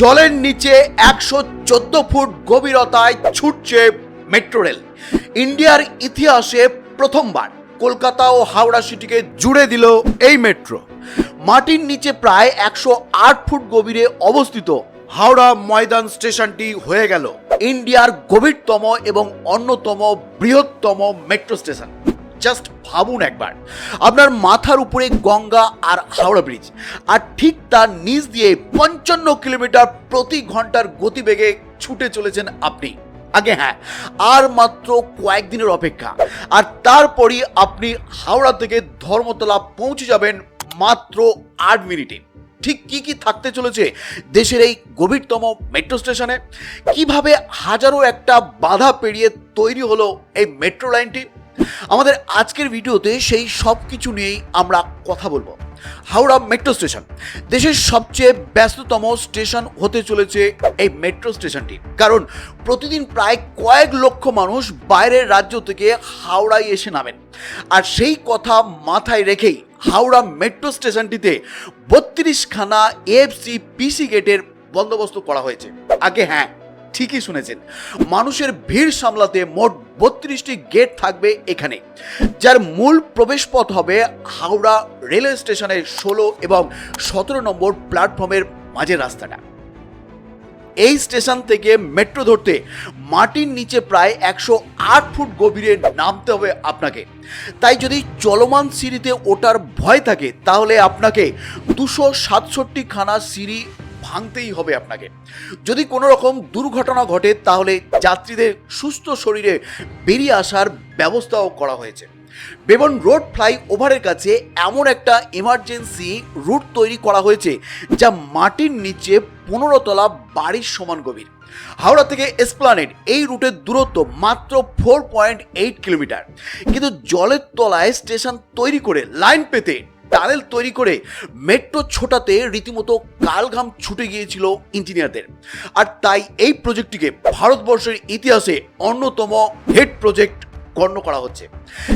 জলের নিচে একশো চোদ্দ ফুট গভীরতায় ছুটছে মেট্রো রেল। ইন্ডিয়ার ইতিহাসে প্রথমবার কলকাতা ও হাওড়া সিটিকে জুড়ে দিল এই মেট্রো। মাটির নিচে প্রায় একশো আট ফুট গভীরে অবস্থিত হাওড়া ময়দান স্টেশনটি হয়ে গেল ইন্ডিয়ার গভীরতম এবং অন্যতম বৃহত্তম মেট্রো স্টেশন। জাস্ট ভাবুন একবার। আপনার মাথার উপরে গঙ্গা আর হাওড়া ব্রিজ আর ঠিক তার নিচ দিয়ে পঞ্চান্ন কিলোমিটার প্রতি ঘণ্টার গতিবেগে ছুটে চলেছেন আপনি। আগে হ্যাঁ আর মাত্র কয়েকদিনের অপেক্ষা। আর তারপরই আপনি হাওড়া থেকে ধর্মতলা পৌঁছে যাবেন মাত্র আট মিনিটে। ঠিক কি কি থাকতে চলেছে দেশের এই গভীরতম মেট্রো স্টেশনে কীভাবে হাজারো একটা বাধা পেরিয়ে তৈরি হলো এই মেট্রো লাইনটি আমাদের আজকের ভিডিওতে সেই সব কিছু নিয়েই আমরা কথা বলব। হাওড়া মেট্রো স্টেশন, দেশের সবচেয়ে ব্যস্ততম স্টেশন হতে চলেছে এই মেট্রো স্টেশনটি। কারণ প্রতিদিন প্রায় কয়েক লক্ষ মানুষ বাইরের রাজ্য থেকে হাওড়ায় এসে নামেন। আর সেই কথা মাথায় রেখেই হাওড়া মেট্রো স্টেশনটিতে বত্রিশখানা এফসি পিসি গেটের বন্দোবস্ত করা হয়েছে। আগে হ্যাঁ ঠিকই শুনেছেন। মানুষের ভিড় সামলাতে মোট বত্রিশটি গেট থাকবে এখানে। যার মূল প্রবেশপথ হবে হাওড়া রেলওয়ে স্টেশনের ষোলো এবং সতেরো নম্বর প্ল্যাটফর্মের মাঝের রাস্তাটা। এই স্টেশন থেকে মেট্রো ধরতে মাটির নিচে প্রায় একশো আট ফুট গভীরে নামতে হবে আপনাকে। তাই যদি চলমান সিঁড়িতে ওঠার ভয় থাকে, তাহলে আপনাকে দুশো সাতষট্টি খানা সিঁড়ি ভাঙতেই হবে আপনাকে। যদি কোনো রকম দুর্ঘটনা ঘটে, তাহলে যাত্রীদের সুস্থ শরীরে বেরিয়ে আসার ব্যবস্থাও করা হয়েছে। বেবন রোড ফ্লাই ওভারের কাছে এমন একটা ইমার্জেন্সি রুট তৈরি করা হয়েছে, যা মাটির নিচে পনেরো তলা বাড়ির সমান গভীর। হাওড়া থেকে এসপ্লানেড এই রুটের দূরত্ব মাত্র ফোর পয়েন্ট এইট কিলোমিটার কিন্তু জলের তলায় স্টেশন তৈরি করে লাইন পেতে টানেল তৈরি করে মেট্রো ছোটাতে রীতিমতো কালঘাম ছুটে গিয়েছিল ইঞ্জিনিয়ারদের। আর তাই এই প্রজেক্টটিকে ভারতবর্ষের ইতিহাসে অন্যতম হেড প্রজেক্ট গণ্য করা হচ্ছে।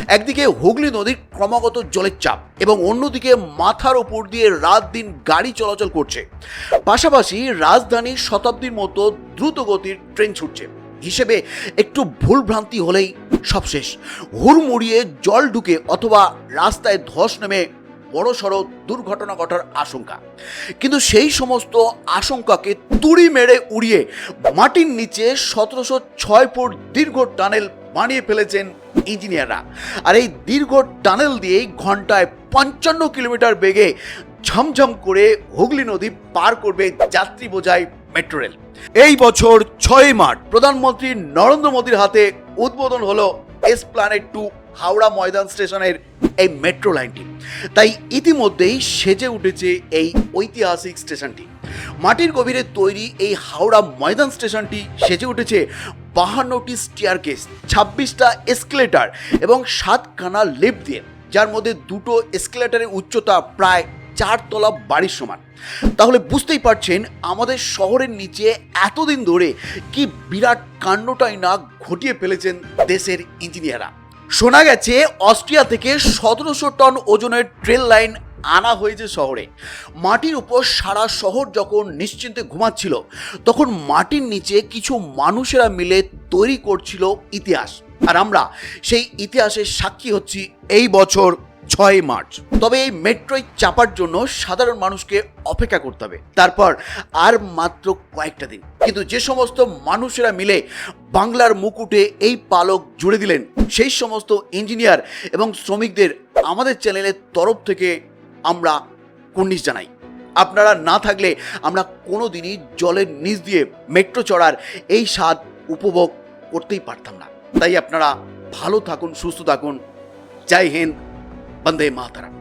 একদিকে হুগলি নদীর ক্রমাগত জলের চাপ এবং অন্যদিকে মাথার ওপর দিয়ে রাত দিন গাড়ি চলাচল করছে। পাশাপাশি রাজধানীর শতাব্দীর মতো দ্রুত গতির ট্রেন ছুটছে। হিসেবে একটু ভুলভ্রান্তি হলেই সব শেষ। হুড়মুড়িয়ে জল ঢুকে অথবা রাস্তায় ধস নেমে বড়সড় দুর্ঘটনা ঘটার আশঙ্কা। কিন্তু সেই সমস্ত আশঙ্কাকে তুড়ি মেরে উড়িয়ে মাটির নিচে সতেরোশো ছয় ফুট দীর্ঘ টানেল বানিয়ে ফেলেছেন ইঞ্জিনিয়াররা। আর এই দীর্ঘ টানেল দিয়েই ঘন্টায় পঞ্চান্ন কিলোমিটার বেগে ঝমঝম করে হুগলি নদী পার করবে যাত্রী বোঝাই মেট্রো রেল। এই বছর ছয় মার্চ প্রধানমন্ত্রী নরেন্দ্র মোদীর হাতে উদ্বোধন হলো এসপ্লানেড টু হাওড়া ময়দান স্টেশনের এই মেট্রো লাইনটি। তাই ইতিমধ্যেই সেজে উঠেছে এই ঐতিহাসিক স্টেশনটি। মাটির গভীরে তৈরি এই হাওড়া ময়দান স্টেশনটি সেজে উঠেছে বাহান্নটি স্টিয়ার কেস ছাব্বিশটা এসকেলেটার এবং সাতখানা লিফট দিয়ে, যার মধ্যে দুটো এসকেলেটারের উচ্চতা প্রায় চারতলা বাড়ির সমান। তাহলে বুঝতেই পারছেন আমাদের শহরের নিচে এতদিন ধরে কি বিরাট কাণ্ডটাই না ঘটিয়ে ফেলেছেন দেশের ইঞ্জিনিয়াররা। শোনা গেছে, অস্ট্রিয়া থেকে সতেরোশো টন ওজনের ট্রেন লাইন আনা হয়েছে শহরে। মাটির উপর সারা শহর যখন নিশ্চিন্তে ঘুমাচ্ছিল, তখন মাটির নিচে কিছু মানুষেরা মিলে তৈরি করছিল ইতিহাস। আর আমরা সেই ইতিহাসের সাক্ষী হচ্ছি এই বছর ছয় মার্চ। তবে এই মেট্রোয় চাপার জন্য সাধারণ মানুষকে অপেক্ষা করতে হবে। তারপর আর মাত্র কয়েকটা দিন। কিন্তু যে সমস্ত মানুষেরা মিলে বাংলার মুকুটে এই পালক জুড়ে দিলেন, সেই সমস্ত ইঞ্জিনিয়ার এবং শ্রমিকদের আমাদের চ্যানেলের তরফ থেকে আমরা কুর্নিশ জানাই। আপনারা না থাকলে আমরা কোনো দিনই জলের নিচ দিয়ে মেট্রো চড়ার এই স্বাদ উপভোগ করতেই পারতাম না। তাই আপনারা ভালো থাকুন, সুস্থ থাকুন। জয় হিন্দ, বন্দে মাতারাম।